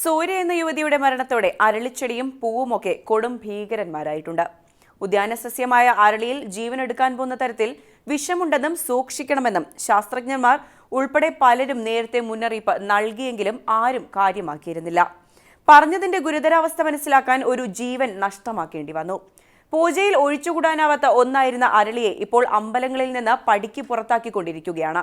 സൂര്യ എന്ന യുവതിയുടെ മരണത്തോടെ അരളിച്ചെടിയും പൂവുമൊക്കെ കൊടും ഭീകരന്മാരായിട്ടുണ്ട്. ഉദ്യാന സസ്യമായ അരളിയിൽ ജീവനെടുക്കാൻ പോകുന്ന തരത്തിൽ വിഷമുണ്ടെന്നും സൂക്ഷിക്കണമെന്നും ശാസ്ത്രജ്ഞന്മാർ ഉൾപ്പെടെ പലരും നേരത്തെ മുന്നറിയിപ്പ് നൽകിയെങ്കിലും ആരും കാര്യമാക്കിയിരുന്നില്ല. പറഞ്ഞതിന്റെ ഗുരുതരാവസ്ഥ മനസ്സിലാക്കാൻ ഒരു ജീവൻ നഷ്ടമാക്കേണ്ടി വന്നു. പൂജയിൽ ഒഴിച്ചുകൂടാനാവാത്ത ഒന്നായിരുന്ന അരളിയെ ഇപ്പോൾ അമ്പലങ്ങളിൽ നിന്ന് പടിക്ക് പുറത്താക്കിക്കൊണ്ടിരിക്കുകയാണ്.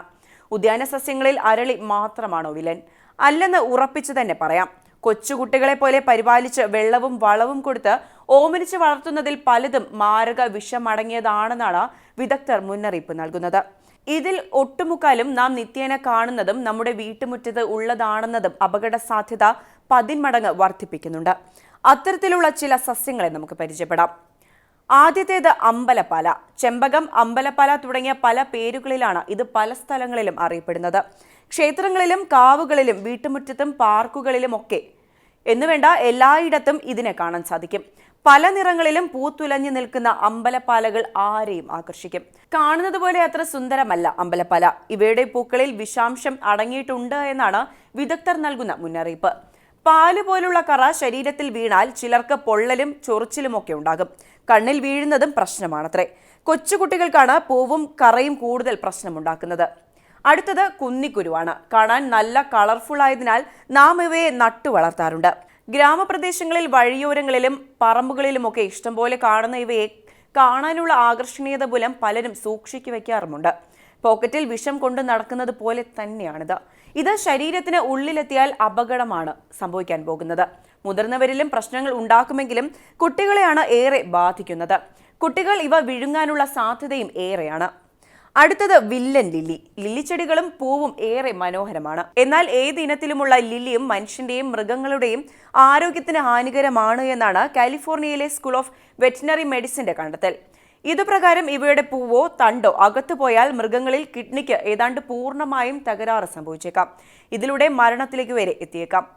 ഉദ്യാന സസ്യങ്ങളിൽ അരളി മാത്രമാണോ വിലൻ അല്ലെന്ന് ഉറപ്പിച്ചു തന്നെ പറയാം. കൊച്ചുകുട്ടികളെ പോലെ പരിപാലിച്ച് വെള്ളവും വളവും കൊടുത്ത് ഓമനിച്ച് വളർത്തുന്നതിൽ പലതും മാരക വിഷമടങ്ങിയതാണെന്നാണ് വിദഗ്ധർ മുന്നറിയിപ്പ് നൽകുന്നത്. ഇതിൽ ഒട്ടുമുക്കാലും നാം നിത്യേന കാണുന്നതും നമ്മുടെ വീട്ടുമുറ്റത്ത് ഉള്ളതാണെന്നതും അപകട സാധ്യത പതിന്മടങ്ങ് വർദ്ധിപ്പിക്കുന്നുണ്ട്. അത്തരത്തിലുള്ള ചില സസ്യങ്ങളെ നമുക്ക് പരിചയപ്പെടാം. ആദ്യത്തേത് അമ്പലപ്പാല. ചെമ്പകം അമ്പലപ്പാല തുടങ്ങിയ പല പേരുകളിലാണ് ഇത് പല സ്ഥലങ്ങളിലും അറിയപ്പെടുന്നത്. ക്ഷേത്രങ്ങളിലും കാവുകളിലും വീട്ടുമുറ്റത്തും പാർക്കുകളിലും ഒക്കെ. എന്നുവേണ്ട എല്ലായിടത്തും ഇതിനെ കാണാൻ സാധിക്കും. പല നിറങ്ങളിലും പൂത്തുലഞ്ഞു നിൽക്കുന്ന അമ്പലപ്പാലകൾ ആരെയും ആകർഷിക്കും. കാണുന്നത് പോലെ അത്ര സുന്ദരമല്ല അമ്പലപ്പാല. ഇവയുടെ പൂക്കളിൽ വിഷാംശം അടങ്ങിയിട്ടുണ്ട് എന്നാണ് വിദഗ്ധർ നൽകുന്ന മുന്നറിയിപ്പ്. പാൽ പോലുള്ള കറ ശരീരത്തിൽ വീണാൽ ചിലർക്ക് പൊള്ളലും ചൊറിച്ചിലും ഒക്കെ ഉണ്ടാകും. കണ്ണിൽ വീഴുന്നതും പ്രശ്നമാണത്രേ. കൊച്ചുകുട്ടികൾക്കാണ് പൂവും കറയും കൂടുതൽ പ്രശ്നമുണ്ടാക്കുന്നത്. അടുത്തത് കുന്നിക്കുരുവാണ്. കാണാൻ നല്ല കളർഫുൾ ആയതിനാൽ നാം ഇവയെ നട്ടു വളർത്താറുണ്ട്. ഗ്രാമപ്രദേശങ്ങളിൽ വഴിയോരങ്ങളിലും പറമ്പുകളിലുമൊക്കെ ഇഷ്ടംപോലെ കാണുന്ന ഇവയെ കാണാനുള്ള ആകർഷണീയത മൂലം പലരും സൂക്ഷിച്ചു വയ്ക്കാറുമുണ്ട്. പോക്കറ്റിൽ വിഷം കൊണ്ട് നടക്കുന്നത് പോലെ തന്നെയാണിത്. ഇത് ശരീരത്തിന് ഉള്ളിലെത്തിയാൽ അപകടമാണ് സംഭവിക്കാൻ പോകുന്നത്. മുതിർന്നവരിലും പ്രശ്നങ്ങൾ ഉണ്ടാക്കുമെങ്കിലും കുട്ടികളെയാണ് ഏറെ ബാധിക്കുന്നത്. കുട്ടികൾ ഇവ വിഴുങ്ങാനുള്ള സാധ്യതയും ഏറെയാണ്. അടുത്തത് വില്ലൻ ലില്ലി. ലില്ലിച്ചെടികളും പൂവും ഏറെ മനോഹരമാണ്. എന്നാൽ ഏത് ഇനത്തിലുമുള്ള ലില്ലിയും മനുഷ്യന്റെയും മൃഗങ്ങളുടെയും ആരോഗ്യത്തിന് ഹാനികരമാണ് എന്നാണ് കാലിഫോർണിയയിലെ സ്കൂൾ ഓഫ് വെറ്റിനറി മെഡിസിന്റെ കണ്ടെത്തൽ. ഇതുപ്രകാരം ഇവയുടെ പൂവോ തണ്ടോ അകത്തു പോയാൽ മൃഗങ്ങളിൽ കിഡ്നിക്ക് ഏതാണ്ട് പൂർണമായും തകരാറ് സംഭവിച്ചേക്കാം. ഇതിലൂടെ മരണത്തിലേക്ക് വരെ എത്തിയേക്കാം.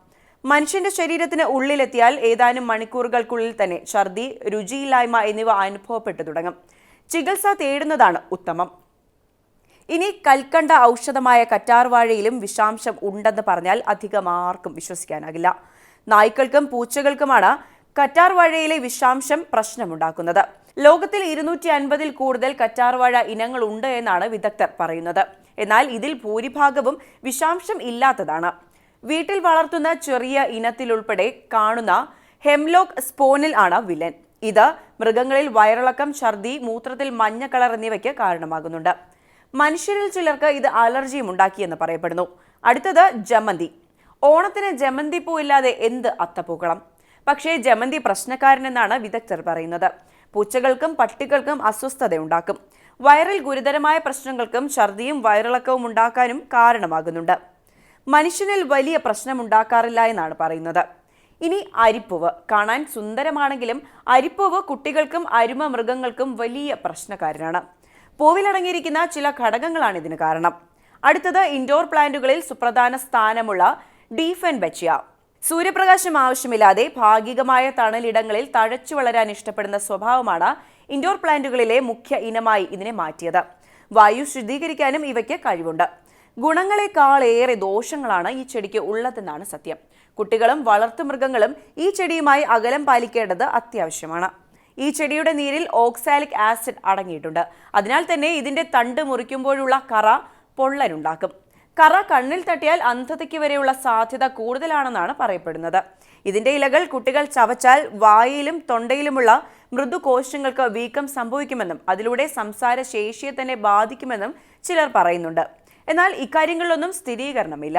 മനുഷ്യന്റെ ശരീരത്തിന് ഉള്ളിലെത്തിയാൽ ഏതാനും മണിക്കൂറുകൾക്കുള്ളിൽ തന്നെ ഛർദി രുചിയില്ലായ്മ എന്നിവ അനുഭവപ്പെട്ടു തുടങ്ങും. ചികിത്സ തേടുന്നതാണ് ഉത്തമം. ഇനി കൽക്കണ്ട ഔഷധമായ കറ്റാർവാഴയിലും വിഷാംശം ഉണ്ടെന്ന് പറഞ്ഞാൽ അധികം ആർക്കും വിശ്വസിക്കാനാകില്ല. നായ്ക്കൾക്കും പൂച്ചകൾക്കുമാണ് കറ്റാർവാഴയിലെ വിഷാംശം പ്രശ്നമുണ്ടാക്കുന്നത്. ലോകത്തിൽ ഇരുന്നൂറ്റി അൻപതിൽ കൂടുതൽ കറ്റാർവാഴ ഇനങ്ങൾ ഉണ്ട് എന്നാണ് വിദഗ്ധർ പറയുന്നത്. എന്നാൽ ഇതിൽ ഭൂരിഭാഗവും വിഷാംശം ഇല്ലാത്തതാണ്. വീട്ടിൽ വളർത്തുന്ന ചെറിയ ഇനത്തിലുൾപ്പെടെ കാണുന്ന ഹെംലോക്ക് സ്പോനിൽ ആണ് വില്ലൻ. ഇത് മൃഗങ്ങളിൽ വയറിളക്കം ഛർദി മൂത്രത്തിൽ മഞ്ഞ കളർ എന്നിവയ്ക്ക് കാരണമാകുന്നുണ്ട്. മനുഷ്യരിൽ ചിലർക്ക് ഇത് അലർജിയും ഉണ്ടാക്കിയെന്ന് പറയപ്പെടുന്നു. അടുത്തത് ജമന്തി. ഓണത്തിന് ജമന്തി പൂ ഇല്ലാതെ എന്ത് അത്തപ്പൂക്കളം? പക്ഷേ ജമന്തി പ്രശ്നക്കാരനെന്നാണ് വിദഗ്ധർ പറയുന്നത്. പൂച്ചകൾക്കും പട്ടികൾക്കും അസ്വസ്ഥതയുണ്ടാക്കും വയറിൽ ഗുരുതരമായ പ്രശ്നങ്ങൾക്കും ഛർദിയും വയറിളക്കവും ഉണ്ടാക്കാനും കാരണമാകുന്നുണ്ട്. മനുഷ്യനിൽ വലിയ പ്രശ്നമുണ്ടാക്കാറില്ല എന്നാണ് പറയുന്നത്. ഇനി അരിപ്പൂവ്. കാണാൻ സുന്ദരമാണെങ്കിലും അരിപ്പൂവ് കുട്ടികൾക്കും അരുമ മൃഗങ്ങൾക്കും വലിയ പ്രശ്നക്കാരനാണ്. പൂവിലടങ്ങിയിരിക്കുന്ന ചില ഘടകങ്ങളാണ് ഇതിന് കാരണം. അടുത്തത് ഇൻഡോർ പ്ലാന്റുകളിൽ സുപ്രധാന സ്ഥാനമുള്ള ഡീഫൻ ബച്ചിയ. സൂര്യപ്രകാശം ആവശ്യമില്ലാതെ ഭാഗികമായ തണലിടങ്ങളിൽ തഴച്ചു വളരാൻ ഇഷ്ടപ്പെടുന്ന സ്വഭാവമാണ് ഇൻഡോർ പ്ലാന്റുകളിലെ മുഖ്യ ഇനമായി ഇതിനെ മാറ്റിയത്. വായു ശുദ്ധീകരിക്കാനും ഇവയ്ക്ക് കഴിവുണ്ട്. ഗുണങ്ങളെക്കാൾ ഏറെ ദോഷങ്ങളാണ് ഈ ചെടിക്ക് ഉള്ളതെന്നാണ് സത്യം. കുട്ടികളും വളർത്തു മൃഗങ്ങളും ഈ ചെടിയുമായി അകലം പാലിക്കേണ്ടത് അത്യാവശ്യമാണ്. ഈ ചെടിയുടെ നീരിൽ ഓക്സാലിക് ആസിഡ് അടങ്ങിയിട്ടുണ്ട്. അതിനാൽ തന്നെ ഇതിന്റെ തണ്ട് മുറിക്കുമ്പോഴുള്ള കറ പൊള്ളലുണ്ടാക്കും. കറ കണ്ണിൽ തട്ടിയാൽ അന്ധതയ്ക്ക് വരെയുള്ള സാധ്യത കൂടുതലാണെന്നാണ് പറയപ്പെടുന്നത്. ഇതിന്റെ ഇലകൾ കുട്ടികൾ ചവച്ചാൽ വായിലും തൊണ്ടയിലുമുള്ള മൃദുകോശങ്ങൾക്ക് വീക്കം സംഭവിക്കുമെന്നും അതിലൂടെ സംസാര ശേഷിയെ തന്നെ ബാധിക്കുമെന്നും ചിലർ പറയുന്നുണ്ട്. എന്നാൽ ഇക്കാര്യങ്ങളിലൊന്നും സ്ഥിരീകരണമില്ല.